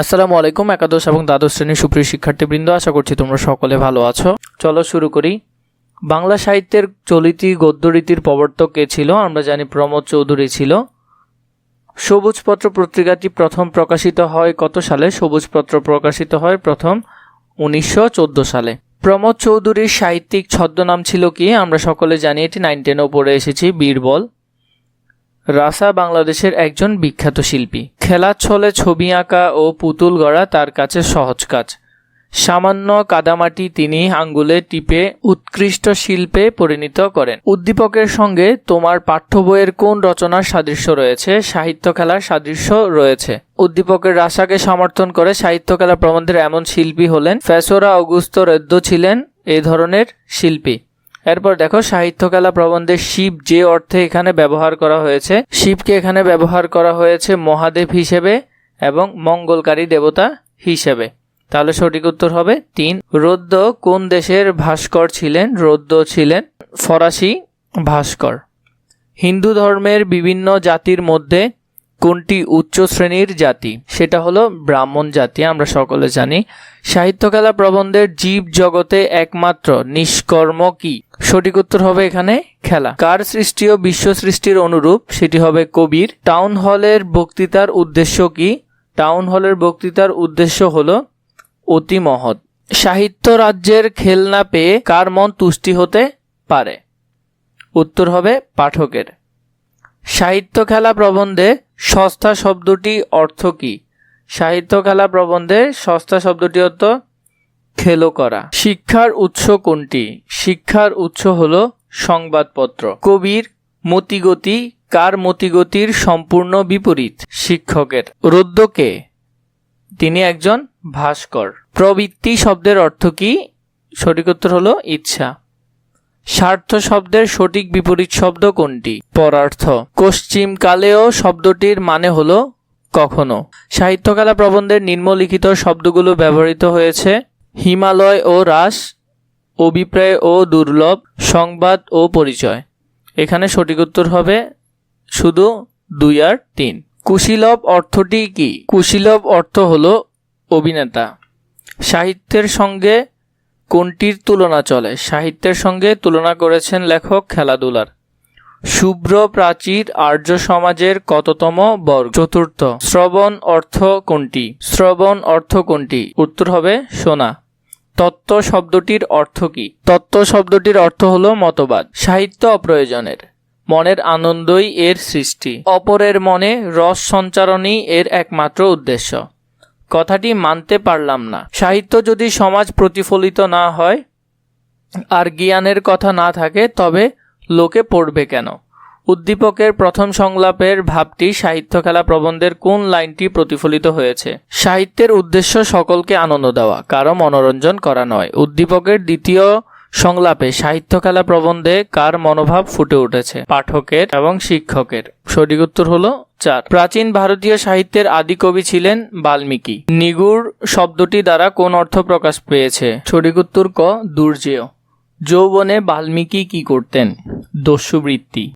আসসালামু আলাইকুম, একাদশ এবং দ্বাদশ শ্রেণির সুপ্রিয় শিক্ষার্থীবৃন্দ, আশা করছি তোমরা সকলে ভালো আছো। চলো শুরু করি। বাংলা সাহিত্যের চলিতি গদ্যরীতির প্রবর্তক কে ছিল? আমরা জানি প্রমোদ চৌধুরী ছিল। সবুজপত্র পত্রিকাটি প্রথম প্রকাশিত হয় কত সালে? সবুজপত্র প্রকাশিত হয় প্রথম উনিশশো চোদ্দ সালে। প্রমোদ চৌধুরীর সাহিত্যিক ছদ্মনাম ছিল কি? আমরা সকলে জানি এটি নাইন টেনেও পড়ে এসেছি, বীরবল। রাসা বাংলাদেশের একজন বিখ্যাত শিল্পী। খেলার ছলে ছবি আঁকা ও পুতুল গড়া তার কাছে সহজ কাজ। সামান্য কাদামাটি তিনি আঙ্গুলে টিপে উৎকৃষ্ট শিল্পে পরিণত করেন। উদ্দীপকের সঙ্গে তোমার পাঠ্য বইয়ের কোন রচনার সাদৃশ্য রয়েছে? সাহিত্য খেলার সাদৃশ্য রয়েছে। উদ্দীপকের রাসাকে সমর্থন করে সাহিত্য খেলা প্রবন্ধের এমন শিল্পী হলেন ফেসোরা অগুস্ত রেদ্দ ছিলেন এ ধরনের শিল্পী। এরপর দেখো, সাহিত্যকলা প্রবন্ধে শিব যে অর্থে এখানে ব্যবহার করা হয়েছে, শিবকে এখানে ব্যবহার করা হয়েছে মহাদেব হিসেবে এবং মঙ্গলকারী দেবতা হিসেবে। তাহলে সঠিক উত্তর হবে তিন। রৌদ্র কোন দেশের ভাস্কর ছিলেন? রৌদ্র ছিলেন ফরাসি ভাস্কর। হিন্দু ধর্মের বিভিন্ন জাতির মধ্যে কোনটি উচ্চ শ্রেণির জাতি? সেটা হলো ব্রাহ্মণ জাতি, আমরা সকলে জানি। সাহিত্যকলা প্রবন্ধের জীব জগতে একমাত্র নিষ্কর্ম কি? সঠিক উত্তর হবে এখানে খেলা। কার সৃষ্টি ও বিশ্ব সৃষ্টির অনুরূপ? সেটি হবে কবির। টাউন হলের বক্তৃতার উদ্দেশ্য কি? টাউন হলের বক্তৃতার উদ্দেশ্য হলো অতি মহৎ সাহিত্য রাজ্যের খেলনা পেয়ে কার মন তুষ্টি হতে পারে? উত্তর হবে পাঠকের। সাহিত্য খেলা প্রবন্ধে সস্তা শব্দটি অর্থ কি? সাহিত্য খেলা প্রবন্ধে সস্তা শব্দটি অর্থ খেলো করা। শিক্ষার উৎস কোনটি? শিক্ষার উৎস হল সংবাদপত্র। কবির মতিগতি কার মতিগতির সম্পূর্ণ বিপরীত? শিক্ষকের। রদ্যকে তিনি একজন ভাস্কর। প্রবৃত্তি শব্দের অর্থ কি? সঠিক উত্তর হলো ইচ্ছা। স্বার্থ শব্দের সঠিক বিপরীত শব্দ কোনটি? পরার্থ। পশ্চিম কালেও শব্দটির মানে হল কখনো। সাহিত্যকলা প্রবন্ধের নিম্নলিখিত শব্দগুলো ব্যবহৃত হয়েছে হিমালয় ও হ্রাস, অভিপ্রায় ও দুর্লভ, সংবাদ ও পরিচয়। এখানে সঠিক উত্তর হবে শুধু দুই আর তিন। কুশীলভ অর্থটি কি? কুশীলভ অর্থ হলো অভিনেতা। সাহিত্যের সঙ্গে কোনটির তুলনা চলে? সাহিত্যের সঙ্গে তুলনা করেছেন লেখক খেলাধুলার শুভ্র প্রাচীর আর্য সমাজের কততম বর্গ? চতুর্থ। শ্রবণ অর্থ কোনটি? শ্রবণ অর্থ কোনটি? উত্তর হবে সোনা। তত্ত্ব শব্দটির অর্থ কি? তত্ত্ব শব্দটির অর্থ হলো মতবাদ। সাহিত্য অপ্রয়োজনের। মনের আনন্দই এর সৃষ্টি। অপরের মনে রস সঞ্চারণই এর একমাত্র উদ্দেশ্য। কথাটি মানতে পারলাম না। সাহিত্য যদি সমাজ প্রতিফলিত না হয় আর জ্ঞানের কথা না থাকে, তবে লোকে পড়বে কেন? উদ্দীপকের প্রথম সংলাপের ভাবটি সাহিত্য খেলা প্রবন্ধের কোন লাইনটি প্রতিফলিত হয়েছে? সাহিত্যের উদ্দেশ্য সকলকে আনন্দ দেওয়া, কারও মনোরঞ্জন করা নয়। উদ্দীপকের দ্বিতীয় সংলাপে সাহিত্য খেলা প্রবন্ধে কার মনোভাব ফুটে উঠেছে? পাঠকের এবং শিক্ষকের। সঠিক উত্তর হলো চার। প্রাচীন ভারতীয় সাহিত্যের আদি কবি ছিলেন বাল্মীকি। নিগুড় শব্দটি দ্বারা কোন অর্থ প্রকাশ পেয়েছে? সঠিক উত্তর ক, দুর্জেয়। যৌবনে বাল্মীকি কি করতেন? দস্যুবৃত্তি।